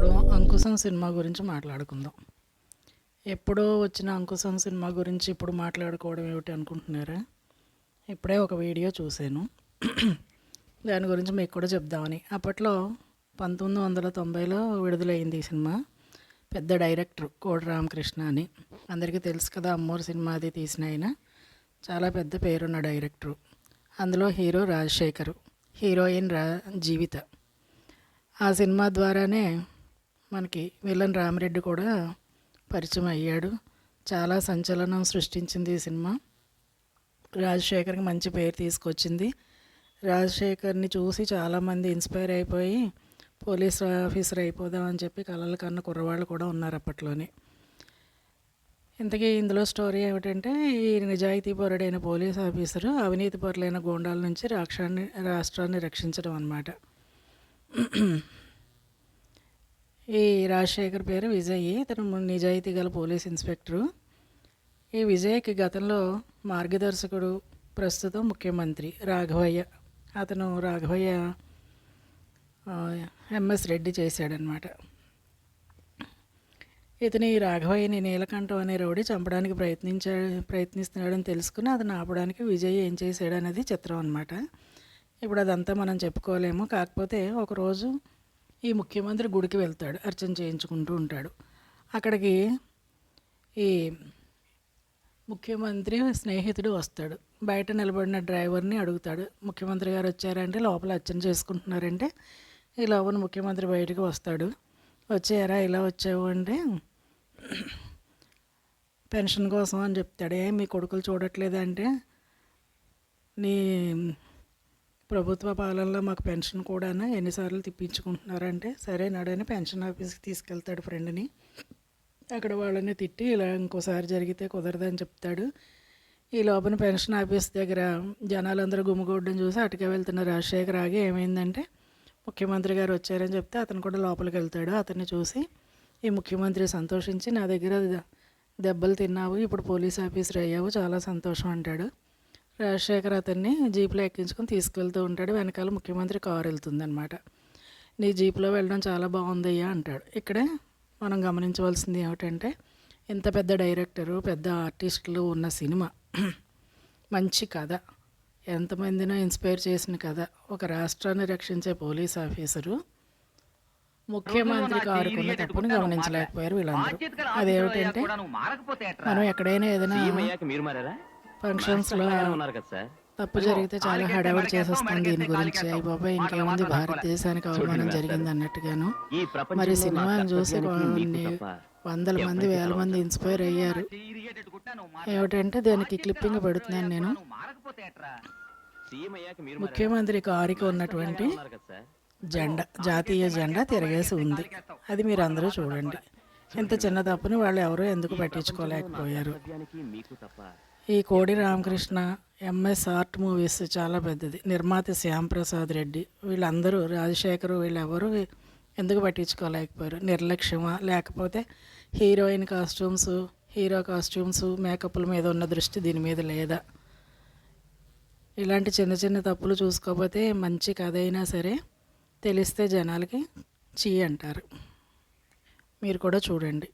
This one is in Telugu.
ఇప్పుడు అంకుశం సినిమా గురించి మాట్లాడుకుందాం. ఎప్పుడో వచ్చిన అంకుశం సినిమా గురించి ఇప్పుడు మాట్లాడుకోవడం ఏమిటి అనుకుంటున్నారా? ఇప్పుడే ఒక వీడియో చూశాను. దాని గురించి మీకు కూడా చెప్దామని. అప్పట్లో పంతొమ్మిది వందల తొంభైలో విడుదలైంది ఈ సినిమా. పెద్ద డైరెక్టర్ కోడి రామకృష్ణ అని. అందరికీ తెలుసు కదా అమ్మోరు సినిమా అది తీసిన ఆయన. చాలా పెద్ద పేరున్న డైరెక్టరు. అందులో హీరో రాజశేఖరు హీరోయిన్ రా జీవిత. ఆ సినిమా ద్వారానే మనకి విలన్ రామిరెడ్డి కూడా పరిచయం అయ్యాడు. చాలా సంచలనం సృష్టించింది ఈ సినిమా. రాజశేఖర్కి మంచి పేరు తీసుకొచ్చింది. రాజశేఖర్ని చూసి చాలామంది ఇన్స్పైర్ అయిపోయి పోలీస్ ఆఫీసర్ అయిపోదామని చెప్పి కలల కన్న కుర్రవాళ్ళు కూడా ఉన్నారు అప్పట్లోనే. ఇంతకీ ఇందులో స్టోరీ ఏమిటంటే ఈ నిజాయితీ పరుడైన పోలీస్ ఆఫీసరు అవినీతి పరులైన గోండాల నుంచి రాష్ట్రాన్ని రాష్ట్రాన్ని రక్షించడం అన్నమాట. ఈ రాజశేఖర్ పేరు విజయ్. ఇతను నిజాయితీ గల పోలీస్ ఇన్స్పెక్టరు. ఈ విజయ్కి గతంలో మార్గదర్శకుడు ప్రస్తుతం ముఖ్యమంత్రి రాఘవయ్య. అతను రాఘవయ్య ఎంఎస్ రెడ్డి చేశాడనమాట ఇతని ఈ రాఘవయ్యని నీలకంఠం అనే రౌడీ చంపడానికి ప్రయత్నించా ప్రయత్నిస్తున్నాడని తెలుసుకుని అతను ఆపడానికి విజయ్ ఏం చేశాడనేది చిత్రం అనమాట ఇప్పుడు అదంతా మనం చెప్పుకోలేము. కాకపోతే ఒకరోజు ఈ ముఖ్యమంత్రి గుడికి వెళ్తాడు అర్చన చేయించుకుంటూ ఉంటాడు. అక్కడికి ఈ ముఖ్యమంత్రి స్నేహితుడు వస్తాడు. బయట నిలబడిన డ్రైవర్ని అడుగుతాడు ముఖ్యమంత్రి గారు వచ్చారంటే లోపల అర్చన చేసుకుంటున్నారంటే ఈ లోపల ముఖ్యమంత్రి బయటకు వస్తాడు. వచ్చారా? ఇలా వచ్చావు? అంటే పెన్షన్ కోసం అని చెప్తాడే. మీ కొడుకులు చూడట్లేదంటే నీ ప్రభుత్వ పాలనలో మాకు పెన్షన్ కూడా ఎన్నిసార్లు తిప్పించుకుంటున్నారంటే సరే నడని పెన్షన్ ఆఫీస్కి తీసుకెళ్తాడు ఫ్రెండ్ని. అక్కడ వాళ్ళని తిట్టి ఇలా ఇంకోసారి జరిగితే కుదరదని చెప్తాడు. ఈ లోపల పెన్షన్ ఆఫీస్ దగ్గర జనాలందరూ గుమిగూడడం చూసి అటుకే వెళ్తున్న రాజశేఖర్ ఆగి ఏమైందంటే ముఖ్యమంత్రి గారు వచ్చారని చెప్తే అతను కూడా లోపలికి వెళ్తాడు. అతన్ని చూసి ఈ ముఖ్యమంత్రి సంతోషించి నా దగ్గర దెబ్బలు తిన్నావు ఇప్పుడు పోలీస్ ఆఫీసర్ అయ్యావు చాలా సంతోషం అంటాడు. రాజశేఖర్ అతన్ని జీప్లో ఎక్కించుకొని తీసుకెళ్తూ ఉంటాడు. వెనకాల ముఖ్యమంత్రి కారు వెళ్తుందన్నమాట. నీ జీప్లో వెళ్ళడం చాలా బాగుందయ్యా అంటాడు. ఇక్కడే మనం గమనించవలసింది ఏమిటంటే ఇంత పెద్ద డైరెక్టరు పెద్ద ఆర్టిస్టులు ఉన్న సినిమా మంచి కథ ఎంతమందినో ఇన్స్పైర్ చేసిన కథ ఒక రాష్ట్రాన్ని రక్షించే పోలీస్ ఆఫీసరు ముఖ్యమంత్రి కారుకున్న తప్పును గమనించలేకపోయారు వీళ్ళందరూ. అదేమిటంటే మనం ఎక్కడైనా ఏదైనా ఫంక్షన్స్లో ఉన్నారు కదా సార్. తప్పు జరిగితే చాలా హడావిడి చేసేస్తాం దీని గురించి. అయ్యి బాబాయ్ ఇంకేముంది? భారతదేశానికి అవమానం జరిగింది అన్నట్టుగాను. మరి సినిమాని చూసి వందల మంది వేల మంది ఇన్స్పైర్ అయ్యారు. ఏమిటంటే దానికి క్లిప్పింగ్ పెడుతున్నాను నేను. ముఖ్యమంత్రి కారుకి ఉన్నటువంటి జెండా జాతీయ జెండా తిరగేసి ఉంది. అది మీరు అందరూ చూడండి. ఇంత చిన్న తప్పుని వాళ్ళు ఎవరూ ఎందుకు పట్టించుకోలేకపోయారు. ఈ కోడి రామకృష్ణ ఎంఎస్ ఆర్ట్ మూవీస్ చాలా పెద్దది. నిర్మాత శ్యాంప్రసాద్ రెడ్డి. వీళ్ళందరూ రాజశేఖర్ వీళ్ళెవరూ? ఎందుకు పట్టించుకోలేకపోయారు? నిర్లక్ష్యమా? లేకపోతే హీరోయిన్ కాస్ట్యూమ్స్ హీరో కాస్ట్యూమ్స్ మేకప్ల మీద ఉన్న దృష్టి దీని మీద లేదా? ఇలాంటి చిన్న చిన్న తప్పులు చూసుకోకపోతే మంచి కథ అయినా సరే తెలిస్తే జనాలకి చీ అంటారు. మీరు కూడా చూడండి.